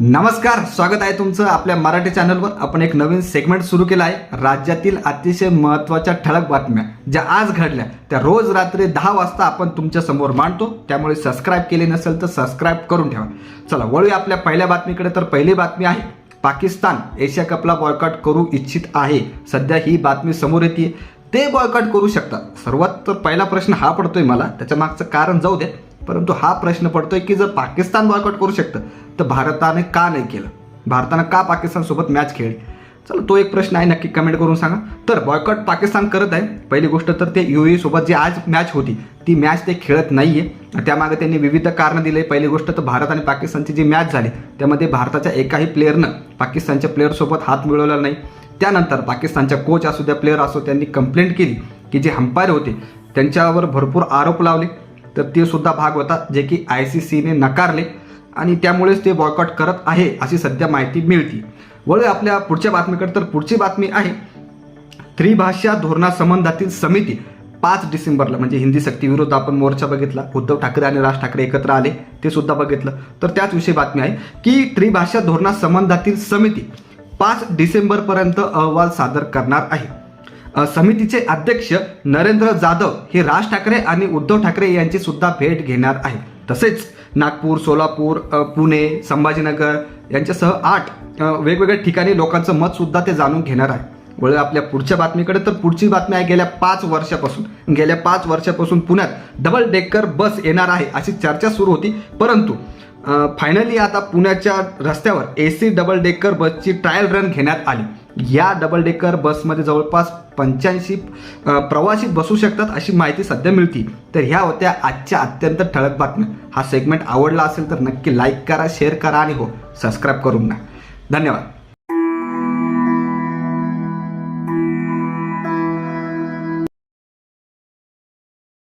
नमस्कार स्वागत आहे तुमचं आपल्या मराठी चॅनलवर. आपण एक नवीन सेगमेंट सुरू केला आहे राज्यातील अतिशय महत्त्वाच्या ठळक बातम्या ज्या आज घडल्या त्या रोज रात्री दहा वाजता आपण तुमच्यासमोर मांडतो. त्यामुळे सबस्क्राईब केले नसेल तर सबस्क्राईब करून ठेवा. चला वळूया आपल्या पहिल्या बातमीकडे. तर पहिली बातमी आहे पाकिस्तान एशिया कपला बॉयकॉट करू इच्छित आहे. सध्या ही बातमी समोर येते ते बॉयकॉट करू शकतात. सर्वात तर पहिला प्रश्न हा पडतोय मला त्याच्या मागचं कारण जाऊ द्या. परंतु हा प्रश्न पडतोय की जर पाकिस्तान बॉयकॉट करू शकतं तर भारताने का नाही केलं? भारतानं का पाकिस्तानसोबत मॅच खेळली? चला तो एक प्रश्न आहे नक्की कमेंट करून सांगा. तर बॉयकॉट पाकिस्तान करत आहे. पहिली गोष्ट तर ते यू सोबत जी आज मॅच होती ती मॅच ते खेळत नाही आहे त्यामागे त्यांनी विविध कारणं दिले. पहिली गोष्ट तर भारत आणि पाकिस्तानची जी मॅच झाली त्यामध्ये भारताच्या एकाही प्लेअरनं पाकिस्तानच्या प्लेअरसोबत हात मिळवला नाही. त्यानंतर पाकिस्तानच्या कोच असू द्या प्लेअर असो त्यांनी कंप्लेंट केली की जे अंपायर होते त्यांच्यावर भरपूर आरोप लावले. तर ते सुद्धा भाग होता जे की आय सी सीने नकारले. आणि त्यामुळेच ते बॉयकॉट करत आहे अशी सध्या माहिती मिळते. वळू आपल्या पुढच्या बातमीकडे. तर पुढची बातमी आहे त्रिभाषा धोरणासंबंधातील समिती पाच डिसेंबरला म्हणजे हिंदी सक्तीविरोध आपण मोर्चा बघितला उद्धव ठाकरे आणि राज ठाकरे एकत्र आले ते सुद्धा बघितलं. तर त्याच विषयी बातमी आहे की त्रिभाषा धोरणासंबंधातील समिती पाच डिसेंबरपर्यंत अहवाल सादर करणार आहे. समितीचे अध्यक्ष नरेंद्र जाधव हे राज ठाकरे आणि उद्धव ठाकरे यांची सुद्धा भेट घेणार आहे तसेच नागपूर सोलापूर पुणे संभाजीनगर यांच्यासह आठ वेगवेगळ्या ठिकाणी लोकांचं मत सुद्धा ते जाणून घेणार आहे वळ आपल्या पुढच्या बातमीकडे तर पुढची बातमी आहे गेल्या पाच वर्षापासून. गेल्या पाच वर्षापासून पुण्यात डबल डेकर बस येणार आहे अशी चर्चा सुरू होती. परंतु फायनली आता पुण्याच्या रस्त्यावर ए सी डबल डेकर बसची ट्रायल रन घेण्यात आली. या डबल डेकर बसमध्ये जवळपास पंच्याऐंशी प्रवासी बसू शकतात अशी माहिती सध्या मिळते. तर ह्या होत्या आजच्या अत्यंत ठळक बातम्या. हा सेगमेंट आवडला असेल तर नक्की लाईक करा शेअर करा आणि हो सबस्क्राईब करून ना धन्यवाद.